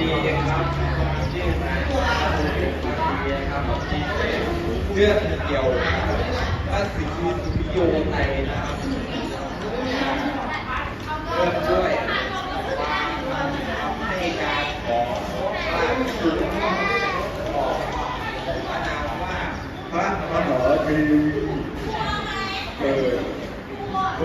ดีครับชื่อนายดียครับเลือกเกี่ยวพระสิทธิสุริโยไตนะครับเริ่มด้วยให้การของพระสุริโยขอพระนามว่าพระมหาเทวีเกิดเ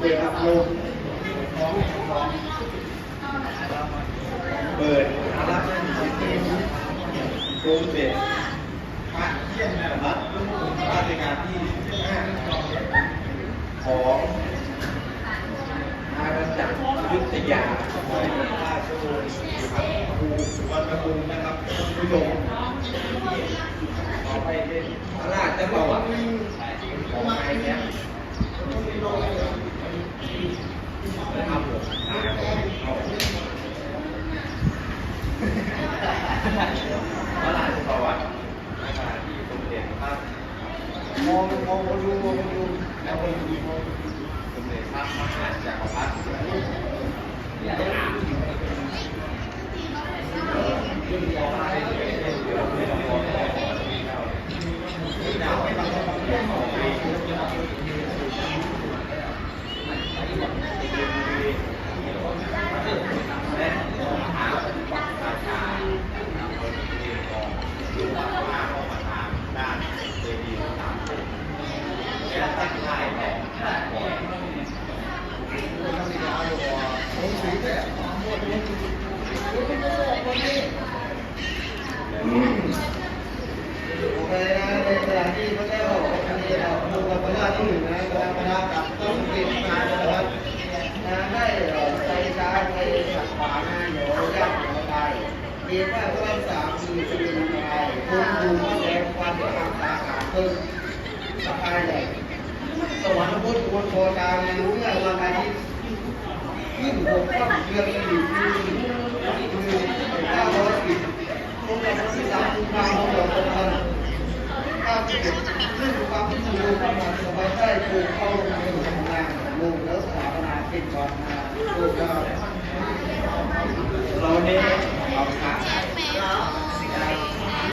ปิดอัพลงเปิดอารับหนัง สือพิมพ์โรงเด็จพระเที่ยงรัฐราชการที่5ของอาณาจักรยุธยาโดยราชวงศ์ครูวัฒนบุญนะครับผู้ชมต่อไปเป็นพระราชประวัติของนายแย้ม นะครับผมเอา พระราชประวัตินะครับที่สมเด็จพระมองมองดูมองดูแล้วก็ดูมองสมเด็จพระมหาจักรพรรดิขึ้นมองได้เลยเดี๋ยวไม่ต้องมองต่อที่ดาวไม่ต้องมองต่อไป และมหาราชาคนเรียนของดูว่าว่าออกมาทางด้านเจดีย์สามองค์และตั้งค่ายของพระก่อน โอเคนะในสถานที่พระเจ้าอันนี้เรา ดูกับพระราที่หนึ่งนะกำลังประทับกับต้นเก็บงานนะครับนะได้ใจช้าไปขัดขวางงานเดี๋ยวยากเดี๋ยวไปเรียนว่าพระราชสามมีสมิงไปคุณดูว่าแสงควันที่ทางตาขาดเพิ่มสบายเลยสวรรค์พุทธควรโคตามในเมื่อวันอาทิตย์ยิ่งหกข้ามเดือนสี่ปีคือเก้าร้อยสิบตรงกับวันที่สามกุมภาพันธ์สองพัน ข้าวที่เด็ก ซึ่งความที่มีรู้ความหมายสบายใจปลูกเข้าลงในหลวงงานลงแล้วสถาปนาเป็นก่อนมาปลูกก็เราเนี่ยเอาขา